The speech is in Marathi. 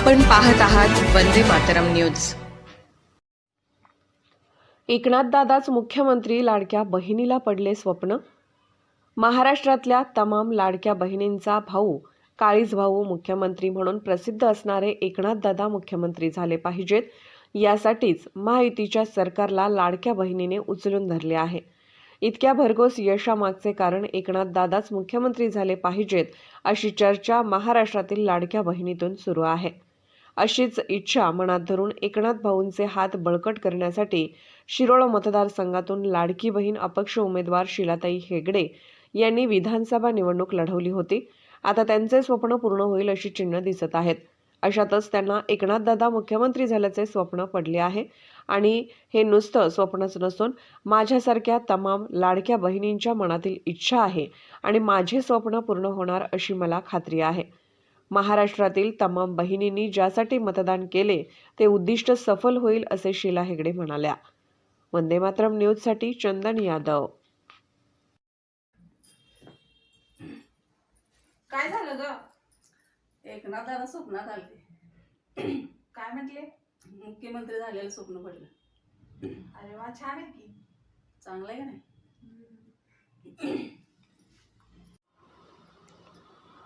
आपण पाहत आहात वंदे मातरम न्यूज. एकनाथदादाच मुख्यमंत्री लाडक्या बहिणीला पडले स्वप्न. महाराष्ट्रातल्या तमाम लाडक्या बहिणींचा भाऊ काळीज भाऊ मुख्यमंत्री म्हणून प्रसिद्ध असणारे एकनाथदादा मुख्यमंत्री झाले पाहिजेत. यासाठीच महायुतीच्या सरकारला लाडक्या बहिणीने उचलून धरले आहे. इतक्या भरघोस यशामागचे कारण एकनाथदादाच मुख्यमंत्री झाले पाहिजेत अशी चर्चा महाराष्ट्रातील लाडक्या बहिणीतून सुरू आहे. अशीच इच्छा मनात धरून एकनाथ भाऊंचे हात बळकट करण्यासाठी शिरोळ मतदारसंघातून लाडकी बहीण अपक्ष उमेदवार शिलाताई हेगडे यांनी विधानसभा निवडणूक लढवली होती. आता त्यांचे स्वप्न पूर्ण होईल अशी चिन्ह दिसत आहेत. अशातच त्यांना एकनाथदादा मुख्यमंत्री झाल्याचे स्वप्न पडले आहे. आणि हे नुसतं स्वप्नच नसून माझ्यासारख्या तमाम लाडक्या बहिणींच्या मनातील इच्छा आहे. आणि माझे स्वप्न पूर्ण होणार अशी मला खात्री आहे. महाराष्ट्रातील तमाम बहिणींनी ज्यासाठी मतदान केले ते उद्दिष्ट सफल होईल असे शीला हेगडे म्हणाल्या. वंदे मातरम न्यूजसाठी चंदन यादव. काय झालं ग? एकनाथाला स्वप्नात आले काय म्हटले? मुख्यमंत्री झालेलं स्वप्न पडलं. अरे वा छान आहे की. चांगलं आहे का नाही?